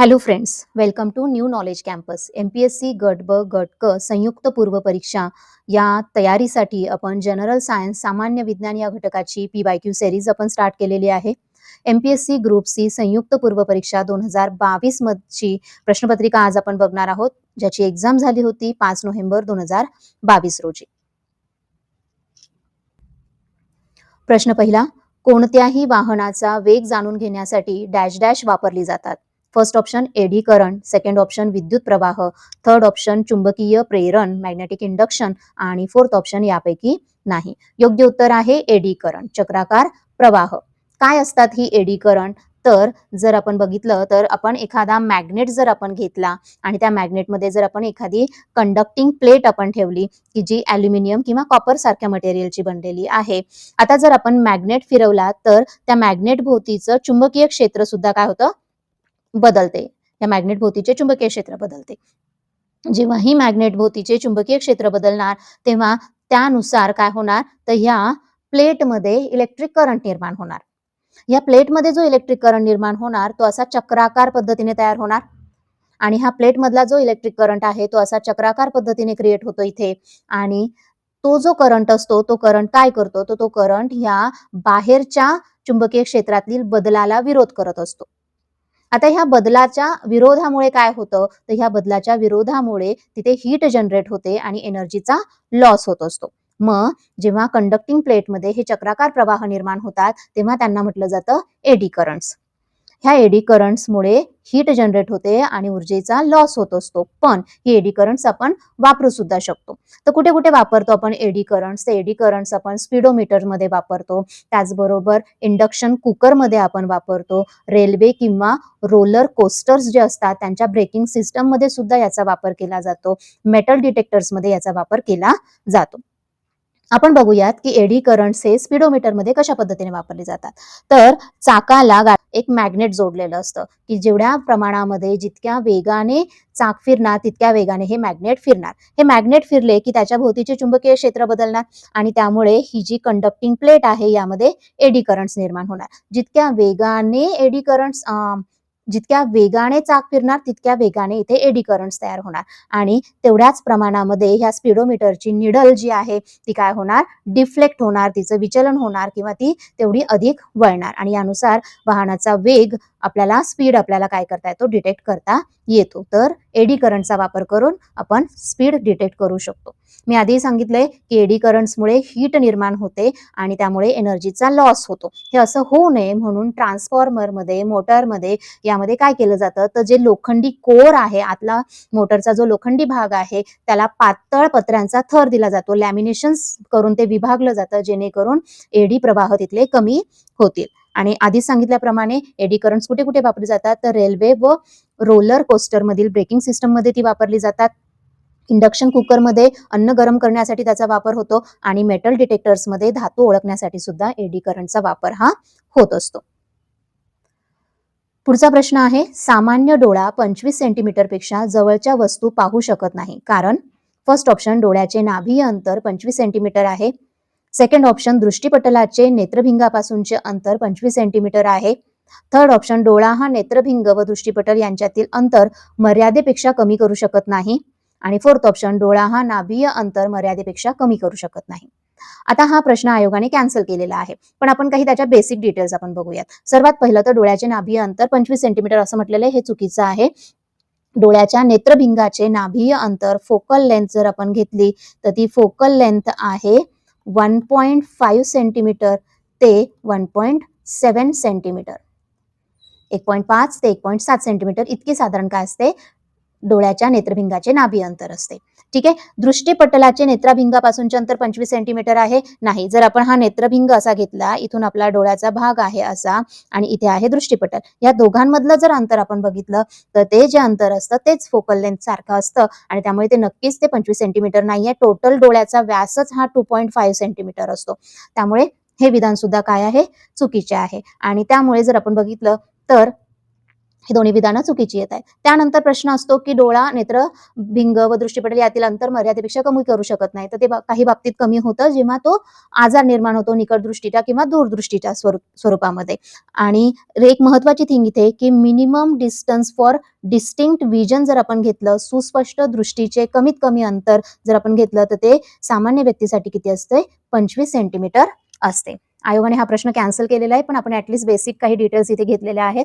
Hello friends welcome to new knowledge campus M P S C गट ब गट क संयुक्त पूर्व परीक्षा. या तयारीसाठी आपण जनरल सायन्स सामान्य विज्ञान या घटकाची पी वाय क्यू सेरीज आपण स्टार्ट केलेली आहे. M P S C group C संयुक्त पूर्व परीक्षा दोन हजार बावीस मधची प्रश्नपत्रिका आज आपण बघणार आहोत ज्याची एक्झाम झाली होती पाच नोव्हेंबर दोन हजार बावीस रोजी. प्रश्न पहिला कोणत्याही वाहनाचा वेग जाणून घेण्यासाठी डॅश डॅश वापरली जातात. First option eddy current second option विद्युत प्रवाह. थर्ड ऑप्शन चुंबकीय प्रेरण मॅग्नेटिक इंडक्शन आणि फोर्थ ऑप्शन यापैकी नाही. योग्य उत्तर आहे एडी करंट चक्राकार प्रवाह. काय असतात ही एडी करंट तर जर आपण बघितलं तर आपण एखादा मॅग्नेट जर आपण घेतला आणि त्या मॅग्नेटमध्ये जर आपण एखादी कंडक्टिंग प्लेट आपण ठेवली की जी अल्युमिनियम किंवा कॉपर सारख्या मटेरियलची बनलेली आहे. आता जर आपण मॅग्नेट फिरवला तर त्या मॅग्नेट भोवतीचं चुंबकीय क्षेत्र सुद्धा काय होतं? बदलते. या मॅग्नेट भोवतीचे चुंबकीय क्षेत्र बदलते. जेव्हा ही मॅग्नेट भोवतीचे चुंबकीय क्षेत्र बदलणार तेव्हा त्यानुसार काय होणार? तर ह्या प्लेटमध्ये इलेक्ट्रिक करंट निर्माण होणार. या प्लेटमध्ये जो इलेक्ट्रिक करंट निर्माण होणार तो असा चक्राकार पद्धतीने तयार होणार. आणि हा प्लेटमधला जो इलेक्ट्रिक करंट आहे तो असा चक्राकार पद्धतीने क्रिएट होतो इथे. आणि तो जो करंट असतो तो करंट काय करतो? तो तो करंट ह्या बाहेरच्या चुंबकीय क्षेत्रातील बदलाला विरोध करत असतो. आता ह्या बदलाच्या विरोधामुळे काय होतं? तर ह्या बदलाच्या विरोधामुळे तिथे हीट जनरेट होते आणि एनर्जीचा लॉस होत असतो. मग जेव्हा कंडक्टिंग प्लेटमध्ये हे चक्राकार प्रवाह निर्माण होतात तेव्हा त्यांना म्हटलं जातं एडी करंट्स ह्या एडी करंट्समुळे हीट जनरेट होते आणि ऊर्जेचा लॉस होत असतो. पण ही एडी करंट्स आपण वापरू सुद्धा शकतो. तर कुठे कुठे वापरतो आपण एडी करंट्स ते एडी करंट्स आपण स्पीडोमीटरमध्ये वापरतो. त्याचबरोबर इंडक्शन कुकरमध्ये आपण वापरतो. रेल्वे किंवा रोलर कोस्टर्स जे असतात त्यांच्या ब्रेकिंग सिस्टममध्ये सुद्धा याचा वापर केला जातो. मेटल डिटेक्टर्समध्ये याचा वापर केला जातो. आपण बघूयात की एडी करंट्स हे स्पीडोमीटरमध्ये कशा पद्धतीने वापरले जातात. तर चाकाला एक मॅग्नेट जोडलेलं असतं की जेवढ्या प्रमाणामध्ये जितक्या वेगाने चाक फिरणार तितक्या वेगाने हे मॅग्नेट फिरणार. हे मॅग्नेट फिरले की त्याच्या भोवतीचे चुंबकीय क्षेत्र बदलणार आणि त्यामुळे ही जी कंडक्टिंग प्लेट आहे यामध्ये एडी करंट्स निर्माण होणार. जितक्या वेगाने एडी करंट्स जितक्या वेगाने चाक फिरणार तितक्या वेगाने इथे एडी करंट्स तयार होणार. आणि तेवढ्याच प्रमाणामध्ये ह्या स्पीडोमीटरची निडल जी आहे ती काय होणार? डिफ्लेक्ट होणार तिचं विचलन होणार किंवा ती तेवढी अधिक वळणार. आणि यानुसार वाहनाचा वेग आपल्याला स्पीड आपल्याला काय करता येतो? डिटेक्ट करता येतो. तर एडी करंटचा वापर करून आपण स्पीड डिटेक्ट करू शकतो. मी आधी सांगितलंय की एडी करंट्समुळे हीट निर्माण होते आणि त्यामुळे एनर्जीचा लॉस होतो. हे असं होऊ नये म्हणून ट्रान्सफॉर्मरमध्ये मोटरमध्ये यामध्ये काय केलं जातं? तर जे लोखंडी कोर आहे आतला मोटरचा जो लोखंडी भाग आहे त्याला पातळ पत्र्यांचा थर दिला जातो. लॅमिनेशन करून ते विभागलं जातं जेणेकरून एडी प्रवाह तिथले कमी होतील. आणि आधी सांगितल्याप्रमाणे एडी करंट्स कुठे कुठे वापरली जातात? तर रेल्वे व रोलर कोस्टर मधील ब्रेकिंग सिस्टममध्ये ती वापरली जातात. इंडक्शन कुकरमध्ये अन्न गरम करण्यासाठी त्याचा वापर होतो आणि मेटल डिटेक्टर्समध्ये धातू ओळखण्यासाठी सुद्धा एडी करंटचा वापर हा होत असतो. पुढचा प्रश्न आहे सामान्य डोळा पंचवीस सेंटीमीटरपेक्षा जवळच्या वस्तू पाहू शकत नाही. कारण फर्स्ट ऑप्शन डोळ्याचे नाभीय अंतर पंचवीस सेंटीमीटर आहे. सेकंड ऑप्शन दृष्टीपटलाचे नेत्रभिंगापासूनचे अंतर पंचवीस सेंटीमीटर आहे. थर्ड ऑप्शन डोळा हा नेत्रभिंग व दृष्टीपटल यांच्यातील अंतर मर्यादेपेक्षा कमी करू शकत नाही. आणि फोर्थ ऑप्शन डोळा हा नाभीय अंतर मर्यादेपेक्षा कमी करू शकत नाही. आता हा प्रश्न आयोगाने कॅन्सल केलेला आहे. पण आपण काही त्याच्या बेसिक डिटेल्स आपण बघूयात. सर्वात पहिलं तर डोळ्याचे नाभीय अंतर पंचवीस सेंटीमीटर असं म्हटलेलं हे चुकीचं आहे. डोळ्याच्या नेत्रभिंगाचे नाभीय अंतर फोकल लेंथ जर आपण घेतली तर ती फोकल लेंथ आहे वन पॉईंट फाईव्ह सेंटीमीटर ते वन पॉईंट सेवन सेंटीमीटर. एक पॉईंट पाच ते एक पॉईंट सात सेंटीमीटर इतकी साधारण काय असते? डोळ्याच्या नेत्रभिंगाचे नाभी अंतर असते. ठीक आहे? दृष्टीपटलाचे नेत्रभिंगापासूनचे अंतर पंचवीस सेंटीमीटर आहे. नाही जर आपण हा नेत्रभिंग असा घेतला इथून आपला डोळ्याचा भाग आहे असा आणि इथे आहे दृष्टीपटल. या दोघांमधलं जर अंतर आपण बघितलं तर ते जे अंतर असतं तेच फोकल लेंथ सारखं असतं आणि त्यामुळे ते नक्कीच ते पंचवीस सेंटीमीटर नाहीये टोटल डोळ्याचा व्यासच हा टू पॉईंट फाईव्ह सेंटीमीटर असतो. त्यामुळे हे विधान सुद्धा काय आहे? चुकीचे आहे. आणि त्यामुळे जर आपण बघितलं तर ही दोन्ही विधानं चुकीची येत आहेत. त्यानंतर प्रश्न असतो की डोळा नेत्र भिंग व दृष्टीपटल यातील अंतर मर्यादेपेक्षा कमी करू शकत नाही. तर ते काही बाबतीत कमी होतं जेव्हा तो आजार निर्माण होतो निकट दृष्टीच्या किंवा दूरदृष्टीच्या स्वरूप स्वरूपामध्ये. आणि एक महत्वाची थिंग इथे की minimum distance for distinct vision जर आपण घेतलं सुस्पष्ट दृष्टीचे कमीत कमी अंतर जर आपण घेतलं तर ते सामान्य व्यक्तीसाठी किती असते? पंचवीस सेंटीमीटर असते. आयोगाने हा प्रश्न कॅन्सल केलेला आहे पण आपण ऍटलिस्ट बेसिक काही डिटेल्स इथे घेतलेल्या आहेत.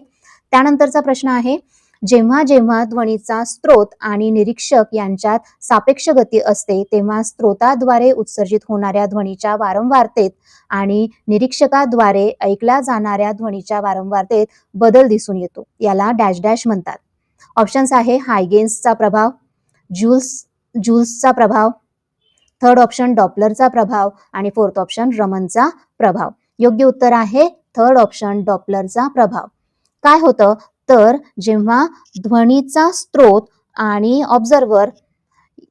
त्यानंतरचा प्रश्न आहे जेव्हा जेव्हा ध्वनीचा स्त्रोत आणि निरीक्षक यांच्यात सापेक्ष गती असते तेव्हा स्त्रोताद्वारे उत्सर्जित होणाऱ्या ध्वनीच्या वारंवारतेत आणि निरीक्षकाद्वारे ऐकल्या जाणाऱ्या ध्वनीच्या वारंवारतेत बदल दिसून येतो. याला डॅश डॅश म्हणतात. ऑप्शन्स आहे हायगेन्सचा प्रभाव ज्यूल्स ज्यूल्सचा प्रभाव थर्ड ऑप्शन डॉपलरचा प्रभाव आणि फोर्थ ऑप्शन रमनचा प्रभाव. योग्य उत्तर आहे थर्ड ऑप्शन डॉपलरचा प्रभाव. काय होतं? तर जेव्हा ध्वनीचा स्रोत आणि ऑब्झर्वर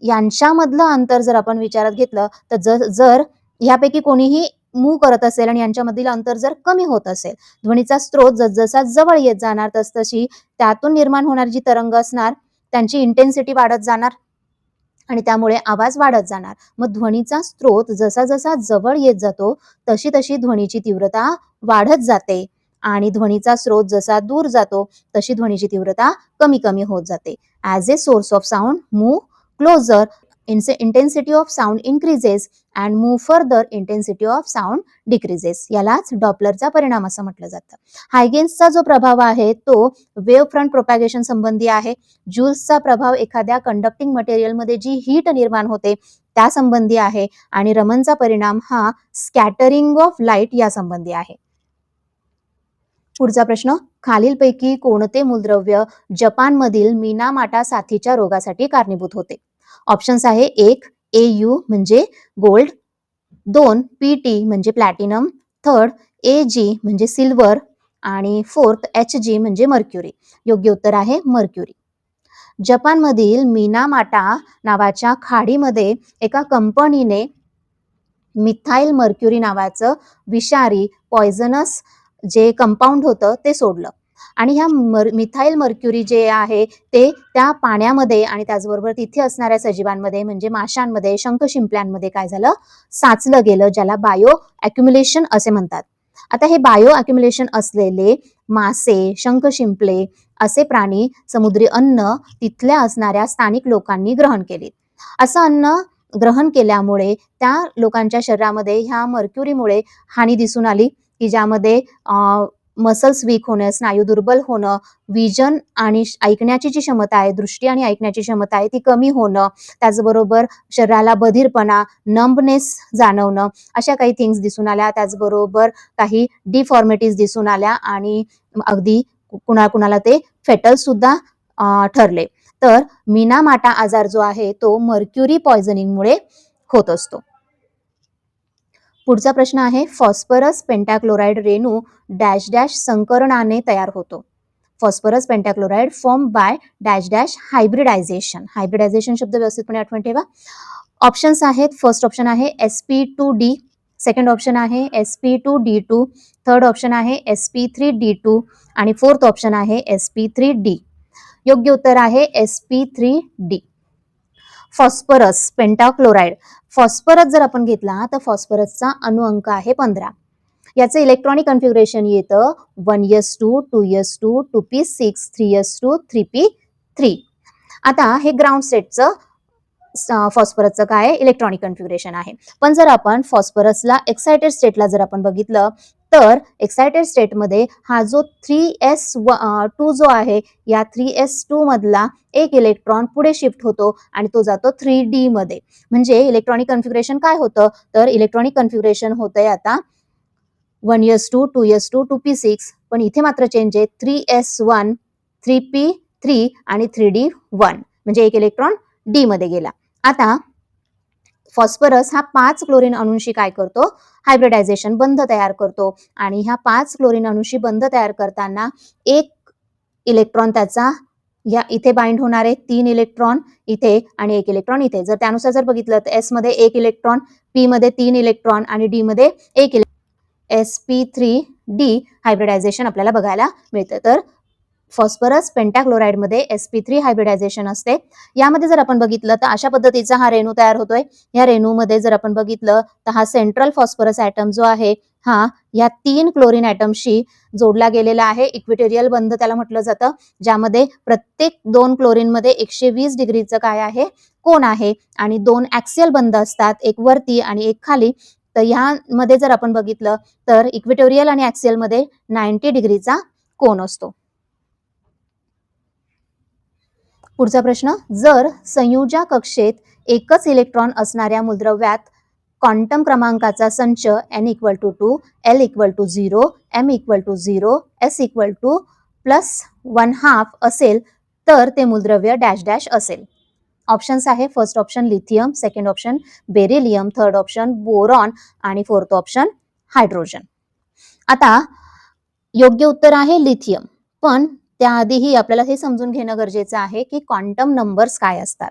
यांच्यामधलं अंतर जर आपण विचारात घेतलं तर जर जर यापैकी कोणीही मूव करत असेल आणि यांच्यामधील अंतर जर कमी होत असेल ध्वनीचा स्रोत जसजसा जवळ येत जाणार तसतशी त्यातून निर्माण होणारी जी तरंग असणार त्यांची इंटेन्सिटी वाढत जाणार आणि त्यामुळे आवाज वाढत जाणार. मग ध्वनीचा स्रोत जसा जसा जवळ येत जातो तशी तशी ध्वनीची तीव्रता वाढत जाते. आणि ध्वनीचा स्रोत जसा दूर जातो तशी ध्वनीची तीव्रता कमी कमी होत जाते. As a source of sound move closer intensity of sound increases and move further intensity of sound decreases यालाच डॉपलरचा परिणाम असं म्हटलं जातं. हायगेन्सचा जो प्रभाव आहे तो वेव्ह फ्रंट प्रोपॅगेशन संबंधी आहे. ज्यूल्सचा प्रभाव एखाद्या कंडक्टिंग मटेरियलमध्ये जी हीट निर्माण होते त्या संबंधी आहे. आणि रमनचा परिणाम हा स्कॅटरिंग ऑफ लाइट या संबंधी आहे. पुढचा प्रश्न खालीलपैकी कोणते मूलद्रव्य जपानमधील मीनामाटा साथीच्या रोगासाठी कारणीभूत होते? ऑप्शन्स आहे एक ए यू म्हणजे गोल्ड दोन पी टी म्हणजे प्लॅटिनम थर्ड ए जी म्हणजे सिल्वर आणि फोर्थ एच जी म्हणजे मर्क्युरी योग्य उत्तर आहे मर्क्युरी जपानमधील मीनामाटा नावाच्या खाडीमध्ये एका कंपनीने मिथाईल मर्क्युरी नावाचं विषारी पॉयझनस जे कंपाऊंड होतं ते सोडलं. आणि ह्या मर मिथाईल मर्क्युरी जे आहे ते त्या पाण्यामध्ये आणि त्याचबरोबर तिथे असणाऱ्या सजीवांमध्ये म्हणजे माशांमध्ये शंख शिंपल्यांमध्ये काय झालं? साचलं गेलं ज्याला बायो अॅक्युम्युलेशन असे म्हणतात. आता हे बायो अॅक्युम्युलेशन असलेले मासे शंख शिंपले असे प्राणी समुद्री अन्न तिथल्या असणाऱ्या स्थानिक लोकांनी ग्रहण केले. असं अन्न ग्रहण केल्यामुळे त्या लोकांच्या शरीरामध्ये ह्या मर्क्युरीमुळे हानी दिसून आली. की ज्यामध्ये मसल्स वीक होणं स्नायू दुर्बल होणं विजन आणि ऐकण्याची जी क्षमता आहे दृष्टी आणि ऐकण्याची क्षमता आहे ती कमी होणं त्याचबरोबर शरीराला बधीरपणा नंबनेस जाणवणं अशा काही थिंग्स दिसून आल्या. त्याचबरोबर काही डिफॉर्मिटीज दिसून आल्या आणि अगदी कुणा कुणाला ते फेटल सुद्धा ठरले. तर मीनामाटा आजार जो आहे तो मर्क्युरी पॉयझनिंगमुळे होत असतो. पुढचा प्रश्न आहे फॉस्फरस पेंटाक्लोराईड रेणू डॅश डॅश संकरणाने तयार होतो. Phosphorus pentachloride form by dash dash hybridization. Hybridization शब्द व्यवस्थितपणे आठवण ठेवा. ऑप्शन्स आहेत फर्स्ट ऑप्शन आहे S P two D second option आहे S P two D two third option आहे S P three D two आणि फोर्थ ऑप्शन आहे एस पी थ्री डी. योग्य उत्तर आहे S P three D. Phosphorus pentachloride phosphorus जर आपण घेतला तर फॉस्फरसचा अणुअंक आहे पंधरा. याचं इलेक्ट्रॉनिक कन्फिगरेशन येतं one S two two S two two P six three S two three P three आता हे ग्राउंड सेटचं फॉस्फरसचं काय इलेक्ट्रॉनिक कन्फ्युग्रेशन आहे. पण जर आपण फॉस्फरसला एक्सायटेड स्टेटला जर आपण बघितलं तर एक्सायटेड स्टेटमध्ये हा जो थ्री एस टू जो आहे या थ्री एस टू मधला एक इलेक्ट्रॉन पुढे शिफ्ट होतो आणि तो जातो थ्री डी मध्ये. म्हणजे इलेक्ट्रॉनिक कन्फिगरेशन काय होतं? तर इलेक्ट्रॉनिक कन्फिगरेशन होतंय आता one S two two S two two P six पण इथे मात्र चेंज आहे three S one three P three आणि थ्री डी वन म्हणजे एक इलेक्ट्रॉन डी मध्ये गेला. आता फॉस्फरस हा पाच क्लोरीन अणूंशी काय करतो? हायब्रिडायझेशन बंध तयार करतो. आणि ह्या पाच क्लोरीन अणूशी बंध तयार करताना एक इलेक्ट्रॉन त्याचा या इथे बाइंड होणारे तीन इलेक्ट्रॉन इथे आणि एक इलेक्ट्रॉन इथे. जर त्यानुसार जर बघितलं तर एसमध्ये एक इलेक्ट्रॉन पी मध्ये तीन इलेक्ट्रॉन आणि डी मध्ये एक electron. S P three D hybridization आपल्याला बघायला मिळतं. तर फॉस्फरस पेंटाक्लोराईडमध्ये एस पी थ्री हायब्रिडायझेशन असते. यामध्ये जर आपण बघितलं तर अशा पद्धतीचा हा रेणू तयार होतोय. या रेणूमध्ये जर आपण बघितलं तर हा सेंट्रल फॉस्फरस ऍटम जो आहे हा या तीन क्लोरीन ऍटमशी जोडला गेलेला आहे. इक्विटेरियल बंध त्याला म्हटलं जातं ज्यामध्ये प्रत्येक दोन क्लोरीनमध्ये एकशे वीस डिग्रीचं काय आहे? कोण आहे. आणि दोन ऍक्सियल बंध असतात एक वरती आणि एक खाली. तर ह्यामध्ये जर आपण बघितलं तर इक्विटोरियल आणि ऍक्सियलमध्ये नाईन्टी डिग्रीचा कोण असतो. पुढचा प्रश्न जर संयुजा कक्षेत एकच इलेक्ट्रॉन असणाऱ्या मूलद्रव्यात क्वांटम क्रमांकाचा संच N equal to two L equal to zero M equal to zero S equal to plus one half असेल तर ते मूलद्रव्य डॅश डॅश असेल. ऑप्शन्स आहे first option lithium second option beryllium third option boron आणि fourth option hydrogen आता योग्य उत्तर आहे लिथियम पण त्याआधीही आपल्याला हे समजून घेणं गरजेचं आहे की क्वांटम नंबर्स काय असतात.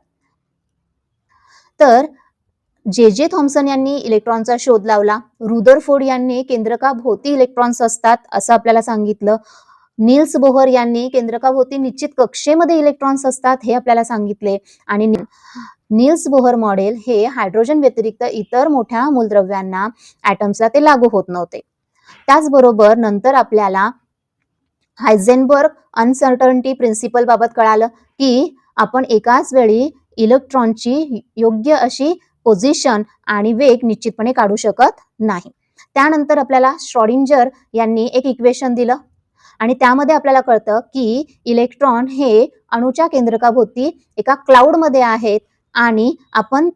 तर जे जे थॉम्सन यांनी इलेक्ट्रॉनचा शोध लावला रुदरफोर्ड यांनी केंद्रकाभोवती इलेक्ट्रॉन्स असतात असं आपल्याला सांगितलं. नील्स बोहर यांनी केंद्रकाभोवती निश्चित कक्षेमध्ये इलेक्ट्रॉन्स असतात हे आपल्याला सांगितले. आणि नील्स बोहर मॉडेल हे हायड्रोजन व्यतिरिक्त इतर मोठ्या मूलद्रव्यांना ऍटम्सला ते लागू होत नव्हते. त्याचबरोबर नंतर आपल्याला हायझेनबर्ग अनसर्टन्टी प्रिन्सिपल बाबत कळालं की आपण एकाच वेळी इलेक्ट्रॉनची योग्य अशी पोझिशन आणि वेग निश्चितपणे काढू शकत नाही. त्यानंतर आपल्याला श्रॉडिंजर यांनी एक इक्वेशन दिलं. आणि त्यामध्ये आपल्याला कळतं की इलेक्ट्रॉन हे अणुच्या केंद्रकाभोवती एका क्लाउडमध्ये आहेत आणि आपण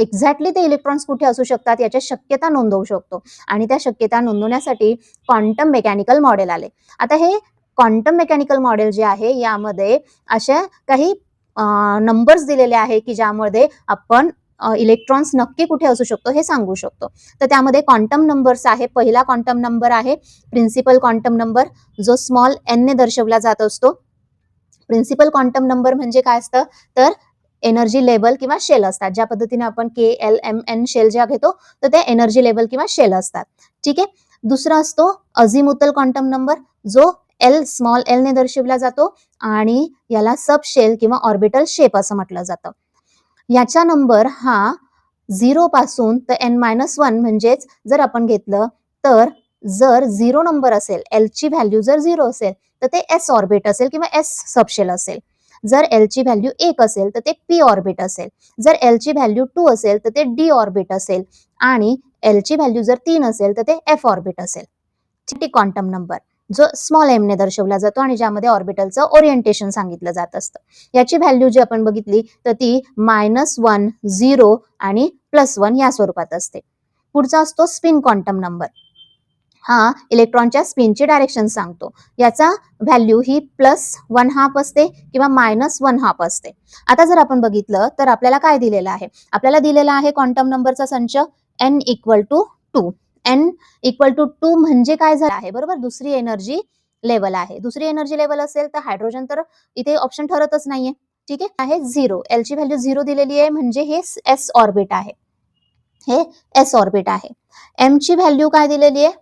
एक्झॅक्टली ते इलेक्ट्रॉन्स कुठे असू शकतात याच्या शक्यता नोंदवू शकतो. आणि त्या शक्यता नोंदवण्यासाठी क्वांटम मेकॅनिकल मॉडेल आले. आता हे क्वांटम मेकॅनिकल मॉडेल जे आहे यामध्ये अशा काही नंबर्स दिलेले आहे की ज्यामध्ये आपण इलेक्ट्रॉन्स नक्की कुठे असू शकतो हे सांगू शकतो. तर त्यामध्ये क्वांटम नंबर्स आहे. पहिला क्वांटम नंबर आहे. प्रिन्सिपल क्वांटम नंबर जो स्मॉल एनने दर्शवला जात असतो. प्रिन्सिपल क्वांटम नंबर म्हणजे काय असतं? तर एनर्जी लेवल किंवा शेल असतात. ज्या पद्धतीने आपण K L M N shell ज्या घेतो तर ते एनर्जी लेवल किंवा शेल असतात. ठीक आहे? दुसरा असतो अझिमुतल क्वांटम नंबर जो एल स्मॉल एल ने दर्शवला जातो आणि याला सब शेल किंवा ऑर्बिटल शेप असं म्हटलं जातं. याचा नंबर हा झिरो पासून तर एन मायनस वन म्हणजेच जर आपण घेतलं तर जर झिरो नंबर असेल एल ची व्हॅल्यू जर झिरो असेल तर ते एस ऑर्बिट असेल किंवा एस सबशेल असेल. जर एल ची व्हॅल्यू एक असेल तर ते पी ऑर्बिट असेल. जर एल ची व्हॅल्यू टू असेल तर ते डी ऑर्बिट असेल. आणि एल ची व्हॅल्यू जर तीन असेल तर ते एफ ऑर्बिट असेल. क्वांटम नंबर जो स्मॉल एम ने दर्शवला जातो आणि ज्यामध्ये ऑर्बिटलचं ओरिएंटेशन सांगितलं जात असतं. याची व्हॅल्यू जी आपण बघितली तर ती मायनस वन झिरो आणि प्लस वन या स्वरूपात असते. पुढचा असतो स्पिन क्वांटम नंबर हा इलेक्ट्रॉनच्या स्पिनची डायरेक्शन सांगतो. याचा व्हॅल्यू ही प्लस वन हाफ असते किंवा मायनस वन हाफ असते. आता जर आपण बघितलं तर आपल्याला काय दिलेलं आहे? आपल्याला दिलेला आहे क्वांटम नंबरचा संच N equal to two N equal to two म्हणजे काय झालं आहे? बरोबर? दुसरी एनर्जी लेवल आहे. दुसरी एनर्जी लेवल असेल तर हायड्रोजन तर इथे ऑप्शन ठरतच नाहीये. ठीक आहे? झिरो एल ची व्हॅल्यू झिरो दिलेली आहे म्हणजे हे एस ऑर्बिट आहे. हे एस ऑर्बिट आहे. एम ची व्हॅल्यू काय दिलेली आहे?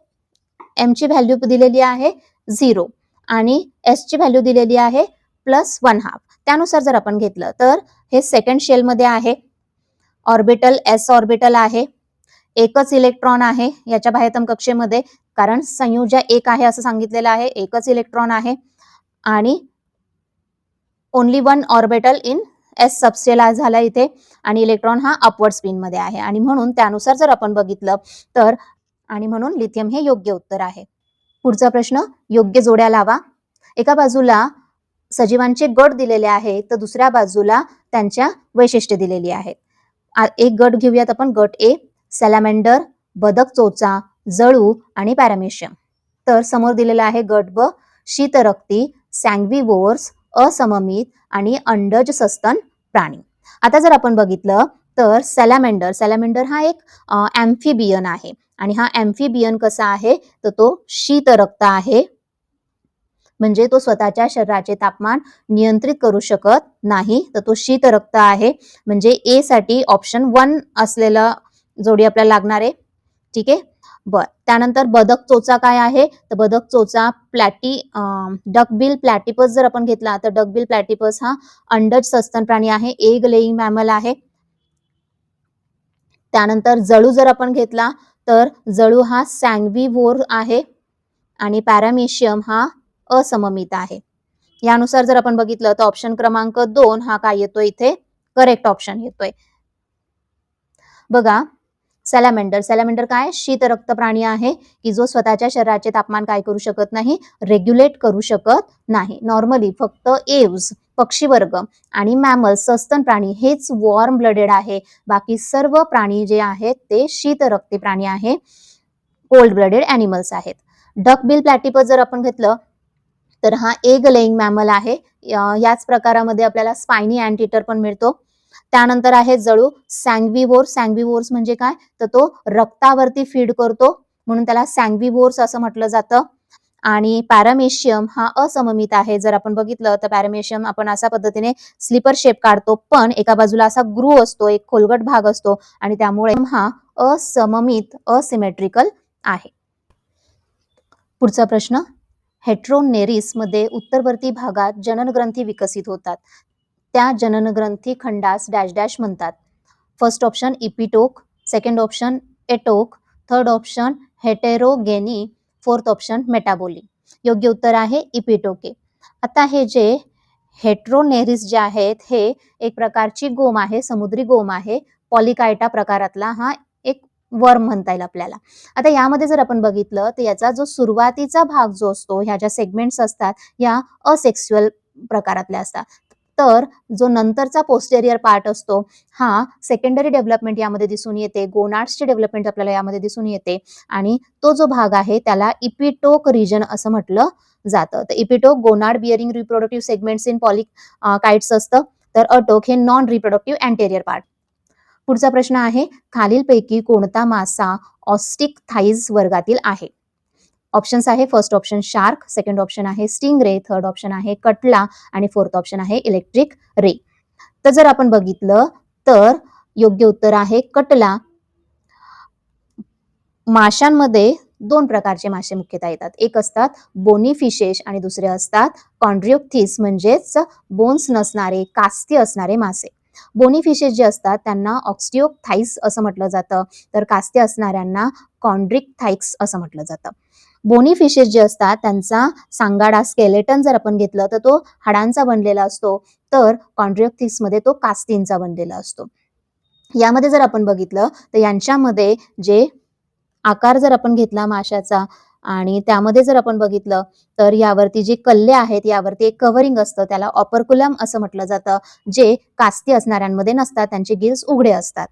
एम ची व्हॅल्यू दिलेली आहे झिरो आणि एस ची व्हॅल्यू दिलेली आहे प्लस वन हाफ त्यानुसार जर आपण घेतलं तर हे सेकंड शेलमध्ये आहे. ऑर्बिटल एस ऑर्बिटल आहे. एकच इलेक्ट्रॉन आहे याच्या बाह्यतम कक्षेमध्ये कारण संयुजा एक आहे असं सांगितलेलं आहे एकच इलेक्ट्रॉन आहे. आणि only one orbital in S subshell झाला इथे आणि इलेक्ट्रॉन हा अपवर्ड स्पिनमध्ये आहे. आणि म्हणून त्यानुसार जर आपण बघितलं तर आणि म्हणून लिथियम हे योग्य उत्तर आहे. पुढचा प्रश्न योग्य जोड्या लावा. एका बाजूला सजीवांचे गट दिलेले आहेत तर दुसऱ्या बाजूला त्यांच्या वैशिष्ट्य दिलेली आहेत. एक गट घेऊयात आपण गट ए सॅलामेंडर बदक चोचा जळू आणि पॅरामेशियम. तर समोर दिलेला आहे गट ब शीतरक्ती सँग्विवोर्स असममित आणि अंडज सस्तन प्राणी. आता जर आपण बघितलं तर सॅलामेंडर सॅलामेंडर हा एक अँफिबियन आहे. आणि हा ॲम्फिबियन कसा आहे? तर तो शीतरक्त आहे. म्हणजे तो स्वतःच्या शरीराचे तापमान नियंत्रित करू शकत नाही. तर तो शीतरक्त आहे. म्हणजे ए साठी ऑप्शन वन असलेला जोडी आपल्याला लागणार आहे. ठीक आहे? बर. त्यानंतर बदक चोचा काय आहे? तर बदक चोचा प्लॅटी डकबिल प्लॅटिपस जर आपण घेतला तर डकबिल प्लॅटिपस हा अंडज सस्तन प्राणी आहे. एग लेईंग मॅमल आहे. त्यानंतर जळू जर आपण घेतला तर जळू हा सँग्विव्होर आहे आणि पॅरामेशियम हा असममित आहे. यानुसार जर आपण बघितलं तर ऑप्शन क्रमांक दोन हा काय येतोय इथे? करेक्ट ऑप्शन येतोय. बघा सॅलॅमेंडर सॅलॅमेंडर काय? शीत रक्त प्राणी आहे की जो स्वतःच्या शरीराचे तापमान काय करू शकत नाही? रेग्युलेट करू शकत नाही. नॉर्मली फक्त एव्ज. पक्षी वर्ग आणि मॅमल सस्तन प्राणी हेच वॉर्म ब्लडेड आहे. बाकी सर्व प्राणी जे आहेत ते शीत रक्ती प्राणी आहे. कोल्ड ब्लडेड अॅनिमल्स आहेत. डक बिल प्लॅटिपस जर आपण घेतलं तर हा एग लेईंग मॅमल आहे. याच प्रकारामध्ये आपल्याला स्पायनी अँटीटर पण मिळतो. त्यानंतर आहे जळू सँग्विवोर्स सँग्विवोर्स म्हणजे काय? तर तो रक्तावरती फीड करतो. म्हणून त्याला सँग्विवोर्स असं म्हटलं जातं. आणि पॅरामेशियम हा असममित आहे. जर आपण बघितलं तर पॅरामेशियम आपण अशा पद्धतीने स्लीपर शेप काढतो पण एका बाजूला असा ग्रू असतो एक खोलगट भाग असतो आणि त्यामुळे हा असममित असिमेट्रिकल आहे. पुढचा प्रश्न हेट्रोनेरिसमध्ये उत्तरवर्ती भागात जननग्रंथी विकसित होतात. त्या जननग्रंथी खंडास डॅश डॅश म्हणतात. First option epitoke second option atoke third option heterogony fourth option metaboly योग्य उत्तर आहे इपिटोके. आता हे जे हेट्रोनेरिस जे आहेत हे एक प्रकारची गोम आहे समुद्री गोम आहे. पॉलिकायटा प्रकारातला हा एक वर्म म्हणता येईल आपल्याला. आता यामध्ये जर आपण बघितलं तर याचा जो सुरुवातीचा भाग जो असतो ह्या ज्या सेगमेंट्स असतात या असेक्स्युअल प्रकारातल्या असतात. तर जो नंतरचा पोस्टेरियर पार्ट असतो हा सेकंडरी डेव्हलपमेंट यामध्ये दिसून येते गोनाट्सची डेव्हलपमेंट आपल्याला यामध्ये दिसून येते आणि तो जो भाग आहे त्याला इपिटोक रिजन असं म्हटलं जातं. तर epitoke gonad bearing reproductive segments in polychaetes असतं. तर अटोक हे नॉन रिप्रोडक्टिव्ह अँटेरियर पार्ट पुढचा प्रश्न आहे खालीलपैकी कोणता मासा ऑस्टिक थाईज वर्गातील आहे? ऑप्शन्स आहे. First option shark second option आहे स्टिंग रे थर्ड ऑप्शन आहे कटला आणि फोर्थ ऑप्शन आहे इलेक्ट्रिक रे. तर जर आपण बघितलं तर योग्य उत्तर आहे कटला. माशांमध्ये दोन प्रकारचे मासे मुख्यतः येतात. एक असतात बोनी फिशेस आणि दुसरे असतात कॉन्ड्रिओक्थिस म्हणजेच बोन्स नसणारे कास्ती असणारे मासे. बोनी फिशेस जे असतात त्यांना ऑक्सिओक थाईस असं म्हटलं जातं. तर कास्ते असणाऱ्यांना कॉन्ड्रिक थाईक्स असं म्हटलं जातं. बोनी फिशेस जे असतात त्यांचा सांगाडा स्केलेटन जर आपण घेतलं तर तो हाडांचा बनलेला असतो. तर मध्ये तो कास्तींचा बनलेला असतो. यामध्ये जर आपण बघितलं तर यांच्यामध्ये जे आकार जर आपण घेतला माशाचा आणि त्यामध्ये जर आपण बघितलं तर यावरती जे कल्ले आहेत यावरती एक कव्हरिंग असतं. त्याला ऑपरकुलम असं म्हटलं जातं जे कास्ती असणाऱ्यांमध्ये नसतात त्यांचे गिल्स उघडे असतात.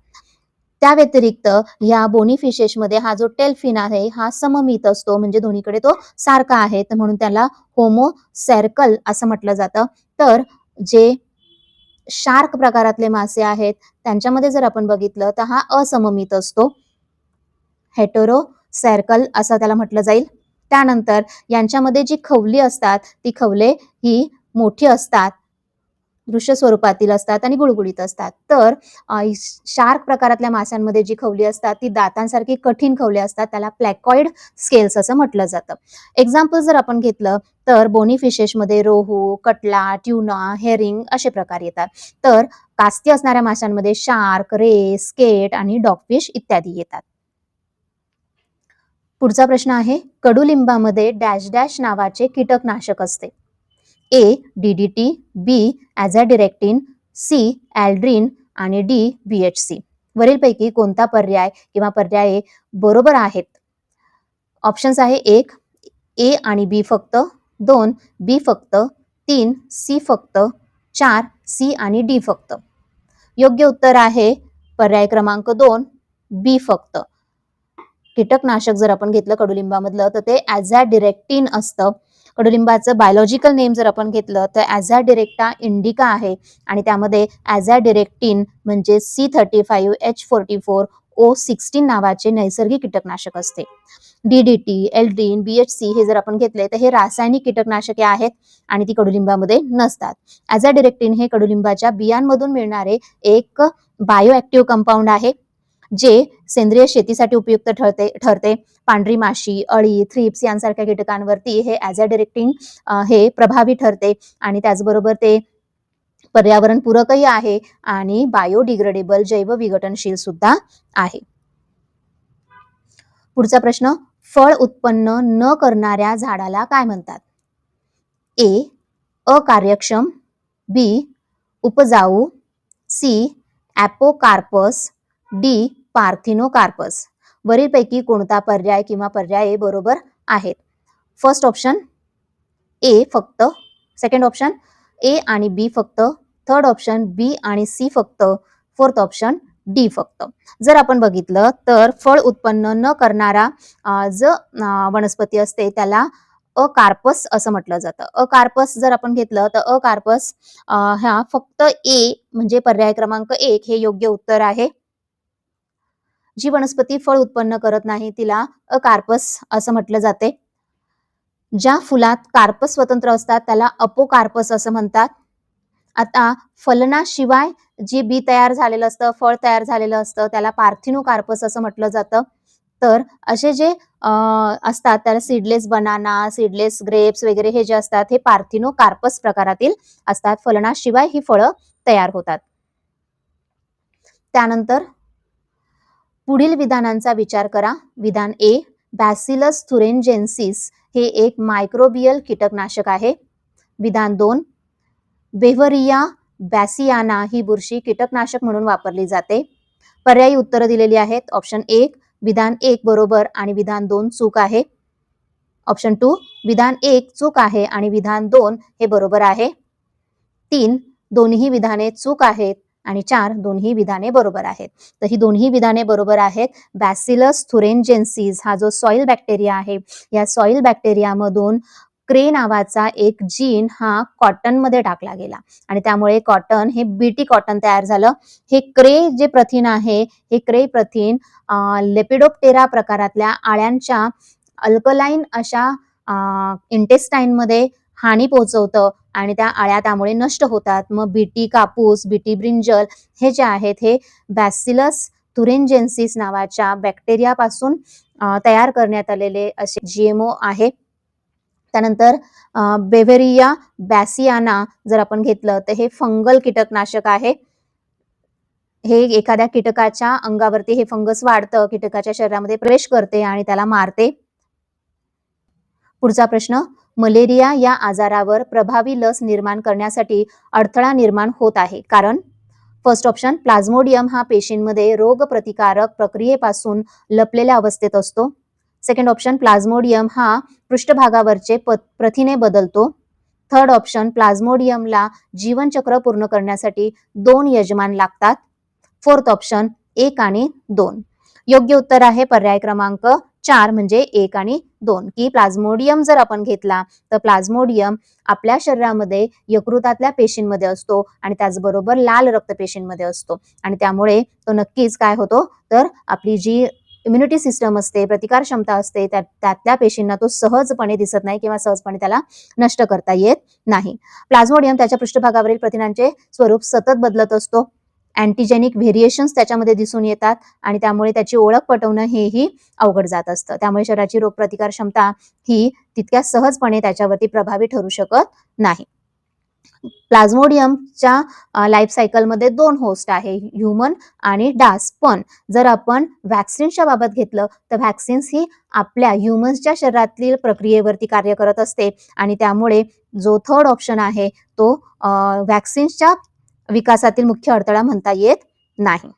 त्या व्यतिरिक्त या बोनिफिशेसमध्ये हा जो टेल्फिन आहे हा सममित असतो म्हणजे दोन्हीकडे तो सारखा आहे तर म्हणून त्याला होमोसॅर्कल असं म्हटलं जातं. तर जे शार्क प्रकारातले मासे आहेत त्यांच्यामध्ये जर आपण बघितलं तर हा असममित असतो. हेटोरो सर्कल असं त्याला म्हटलं जाईल. त्यानंतर यांच्यामध्ये जी खवली असतात ती खवले ही मोठी असतात. दृश्य स्वरूपातील असतात आणि गुळगुळीत असतात. तर शार्क प्रकारातल्या माशांमध्ये जी खवली असतात ती दातांसारखी कठीण खवले असतात. त्याला प्लॅकॉइड स्केल्स असं म्हटलं जातं. एक्झाम्पल जर आपण घेतलं तर बोनी फिशेसमध्ये रोहू कटला ट्युना हेरिंग असे प्रकार येतात. तर कास्ती असणाऱ्या माशांमध्ये शार्क रे स्केट आणि डॉगफिश इत्यादी येतात. पुढचा प्रश्न आहे कडुलिंबामध्ये डॅश डॅश नावाचे कीटकनाशक असते. ए डीडीटी बी ॲझॅडिरेक्टिन सी ॲल्ड्रिन आणि डी बी एच सी वरीलपैकी कोणता पर्याय किंवा पर्याय बरोबर आहेत? ऑप्शन्स आहे एक ए आणि बी फक्त दोन बी फक्त तीन सी फक्त चार सी आणि डी फक्त. योग्य उत्तर आहे पर्याय क्रमांक दोन बी फक्त. कीटकनाशक जर आपण घेतलं कडुलिंबामधलं तर ते ॲझॅडिरेक्टिन असतं. कडुलिंबाचं बायोलॉजिकल नेम जर आपण घेतलं तर ॲझॅडिरेक्टा इंडिका आहे. आणि त्यामध्ये ॲझॅडिरेक्टिन म्हणजे C thirty five H forty four O sixteen नावाचे नैसर्गिक कीटकनाशक असते. डीडीटी एल्ड्रीन बीएचसी हे जर आपण घेतले तर हे रासायनिक कीटकनाशके आहेत आणि ती कडुलिंबामध्ये नसतात. ॲझॅडिरेक्टिन हे कडुलिंबाच्या बियांमधून मिळणारे एक बायोॲक्टिव्ह कंपाऊंड आहे. जे सेंद्रिय शेतीसाठी उपयुक्त ठरते ठरते. पांढरी माशी अळी थ्रिप्स यांसारख्या कीटकांवरती हे ॲज अ डिरेक्टिंग हे प्रभावी ठरते. आणि त्याचबरोबर ते पर्यावरण पूरकही आहे आणि बायोडिग्रेडेबल जैव विघटनशील सुद्धा आहे. पुढचा प्रश्न फळ उत्पन्न न करणाऱ्या झाडाला काय म्हणतात? ए अकार्यक्षम बी उपजाऊ सी ॲपोकार्पस डी. पार्थिनोकार्पस. वरीलपैकी कोणता पर्याय किंवा पर्याय बरोबर आहेत? फर्स्ट ऑप्शन ए फक्त. सेकंड ऑप्शन ए आणि बी फक्त. थर्ड ऑप्शन बी आणि सी फक्त. फोर्थ ऑप्शन डी फक्त. जर आपण बघितलं तर फळ उत्पन्न न करणारा जो वनस्पती असते त्याला अकार्पस असं म्हटलं जातं. अकार्पस जर आपण घेतलं तर अकार्पस ह्या फक्त ए म्हणजे पर्याय क्रमांक एक हे योग्य उत्तर आहे. जी वनस्पती फळ उत्पन्न करत नाही तिला अकार्पस असं म्हटलं जाते. ज्या फुलात कार्पस स्वतंत्र असतात त्याला अपोकार्पस असं म्हणतात. आता फलनाशिवाय जे बी तयार झालेलं असतं फळ तयार झालेलं असतं त्याला पार्थिनोकार्पस असं म्हटलं जातं. तर असे जे असतात त्याला सीडलेस बनाना सीडलेस ग्रेप्स वगैरे हे जे असतात हे पार्थिनो कार्पस प्रकारातील असतात. फलनाशिवाय ही फळं तयार होतात. त्यानंतर पुढील विधानांचा विचार करा. विधान ए बॅसिलस थुरेंजेन्सिस हे एक मायक्रोबियल कीटकनाशक आहे. विधान दोन बेव्हरिया बॅसियाना ही बुरशी कीटकनाशक म्हणून वापरली जाते. पर्यायी उत्तरं दिलेली आहेत. ऑप्शन एक विधान एक बरोबर आणि विधान दोन चूक आहे. ऑप्शन टू विधान एक चूक आहे आणि विधान दोन हे बरोबर आहे. तीन दोन्ही विधाने चूक आहेत. आणि चार दोन्ही विधाने बरोबर आहेत. तर ही दोन्ही विधाने बरोबर आहेत. बॅसिलस थुरेंजेन्सिस हा जो सॉइल बॅक्टेरिया आहे या सॉइल बॅक्टेरियामधून क्रे नावाचा एक जीन हा कॉटनमध्ये टाकला गेला. आणि त्यामुळे कॉटन हे बीटी कॉटन तयार झालं. हे क्रे जे प्रथिन आहे हे क्रे प्रथिन लेपिडोप्टेरा प्रकारातल्या आळ्यांच्या अल्कलाईन अशा इंटेस्टाईन मध्ये हानी पोहोचवतं. आणि त्या अळ्या त्यामुळे नष्ट होतात. मग बीटी कापूस बीटी ब्रिंजल हे जे आहेत हे बॅसिलस थुरेंजेन्सिस नावाच्या बॅक्टेरियापासून तयार करण्यात आलेले असे जीएमओ आहे. त्यानंतर बेव्हेरिया बॅसियाना जर आपण घेतलं तर हे फंगल कीटकनाशक आहे. हे एखाद्या कीटकाच्या अंगावरती हे फंगस वाढतं कीटकाच्या शरीरामध्ये प्रवेश करते आणि त्याला मारते. पुढचा प्रश्न मलेरिया या आजारावर प्रभावी लस निर्माण करण्यासाठी अडथळा निर्माण होत आहे. कारण फर्स्ट ऑप्शन प्लाझ्मोडियम हा पेशींमध्ये रोगप्रतिकारक प्रक्रियेपासून लपलेल्या अवस्थेत असतो. सेकंड ऑप्शन प्लाझ्मोडियम हा पृष्ठभागावरचे प प्रथिने बदलतो. थर्ड ऑप्शन प्लाझ्मोडियमला जीवनचक्र पूर्ण करण्यासाठी दोन यजमान लागतात. फोर्थ ऑप्शन एक आणि दोन. योग्य उत्तर आहे. पर्याय क्रमांक चार म्हणजे एक आणि दोन. की प्लाझ्मोडियम जर आपण घेतला तर प्लाझ्मोडियम आपल्या शरीरामध्ये यकृतातल्या पेशींमध्ये असतो आणि त्याचबरोबर लाल रक्त पेशींमध्ये असतो. आणि त्यामुळे तो नक्कीच काय होतो? तर आपली जी इम्युनिटी सिस्टम असते प्रतिकार क्षमता असते त्या त्यातल्या पेशींना तो सहजपणे दिसत नाही किंवा सहजपणे त्याला नष्ट करता येत नाही. प्लाझ्मोडियम त्याच्या पृष्ठभागावरील प्रथिनांचे स्वरूप सतत बदलत असतो. अँटीजेनिक व्हेरिएशन्स त्याच्यामध्ये दिसून येतात आणि त्यामुळे त्याची ओळख पटवणं हेही अवघड जात असतं. त्यामुळे शरीराची रोगप्रतिकार क्षमता ही तितक्या सहजपणे त्याच्यावरती प्रभावी ठरू शकत नाही. प्लाझ्मोडियमच्या लाईफ सायकलमध्ये दोन होस्ट आहे ह्युमन आणि डास. पण जर आपण व्हॅक्सिन्सच्या बाबत घेतलं तर व्हॅक्सिन्स ही आपल्या ह्युमन्सच्या शरीरातील प्रक्रियेवरती कार्य करत असते आणि त्यामुळे जो थर्ड ऑप्शन आहे तो व्हॅक्सिन्सच्या विकासातील मुख्य अडथळा म्हणता येत नाही.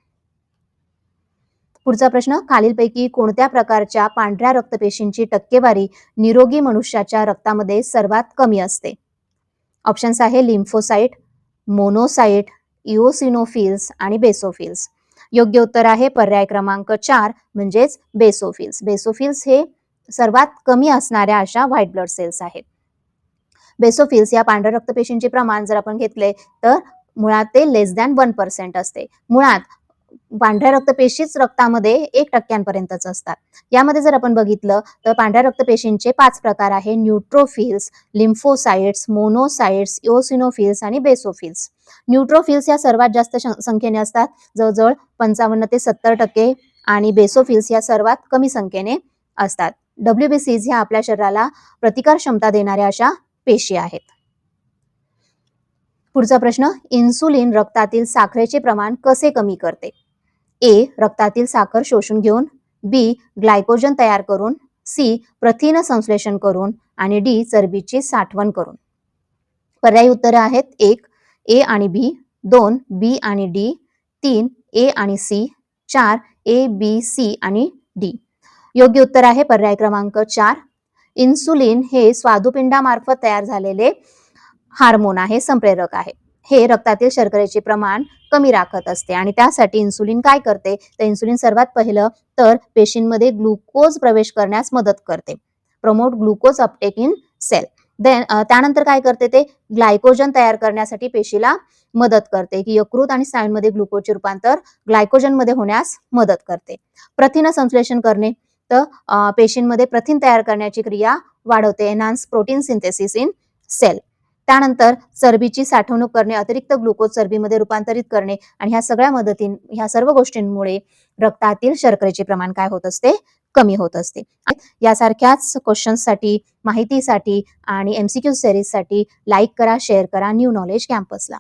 पुढचा प्रश्न खालीलपैकी कोणत्या प्रकारच्या पांढऱ्या रक्तपेशींची टक्केवारी निरोगी मनुष्याच्या रक्तामध्ये सर्वात कमी असते? ऑप्शन्स आहे लिम्फोसाइट मोनोसाइट इओसिनोफिल्स आणि बेसोफिल्स योग्य उत्तर आहे पर्याय क्रमांक चार म्हणजेच बेसोफिल्स बेसोफिल्स हे सर्वात कमी असणाऱ्या अशा व्हाईट ब्लड सेल्स आहेत. बेसोफिल्स या पांढऱ्या रक्तपेशींचे प्रमाण जर आपण घेतले तर मुळात ते लेस दॅन वन पर्सेंट असते. मुळात पांढऱ्या रक्तपेशीच रक्तामध्ये एक टक्क्यांपर्यंतच असतात. यामध्ये जर आपण बघितलं तर पांढऱ्या रक्तपेशींचे पाच प्रकार आहे न्यूट्रोफिल्स लिम्फोसाइट्स मोनोसाइट्स इओसिनोफिल्स आणि बेसोफिल्स न्यूट्रोफिल्स या सर्वात जास्त संख्येने असतात. जवळजवळ पंचावन्न ते सत्तर टक्के आणि बेसोफिल्स या सर्वात कमी संख्येने असतात. डब्ल्यूबीसीज ह्या आपल्या शरीराला प्रतिकार क्षमता देणाऱ्या अशा पेशी आहेत. पुढचा प्रश्न इन्सुलिन रक्तातील साखरेचे प्रमाण कसे कमी करते? ए रक्तातील साखर शोषून घेऊन बी ग्लायकोजन तयार करून सी प्रथिन संश्लेषण करून आणि डी चरबीची साठवण करून. पर्यायी उत्तरे आहेत एक ए आणि बी दोन बी आणि डी तीन ए आणि सी चार ए बी सी आणि डी. योग्य उत्तर आहे पर्याय क्रमांक चार. इन्सुलिन हे स्वादुपिंडामार्फत तयार झालेले हार्मोन आहे संप्रेरक आहे. हे रक्तातील शर्करेचे प्रमाण कमी राखत असते आणि त्यासाठी इन्सुलिन काय करते? तर इन्सुलिन सर्वात पहिलं तर पेशींमध्ये ग्लुकोज प्रवेश करण्यास मदत करते. Promote glucose uptake in cell then त्यानंतर काय करते ते? ग्लायकोजन तयार करण्यासाठी पेशीला मदत करते. की यकृत आणि स्नायूंमध्ये ग्लुकोजचे रूपांतर ग्लायकोजनमध्ये होण्यास मदत करते. प्रथिन संश्लेषण करणे. तर पेशींमध्ये प्रथिन तयार करण्याची क्रिया वाढवते. Enhance protein synthesis in cell त्यानंतर चरबीची साठवणूक करणे अतिरिक्त ग्लुकोज चरबीमध्ये रूपांतरित करणे आणि ह्या सगळ्या मदतीन ह्या सर्व गोष्टींमुळे रक्तातील शर्करेचे प्रमाण काय होत असते? कमी होत असते. यासारख्याच क्वेश्चन्ससाठी माहितीसाठी आणि एमसीक्यू सिरीजसाठी लाईक करा शेअर करा न्यू नॉलेज कॅम्पसला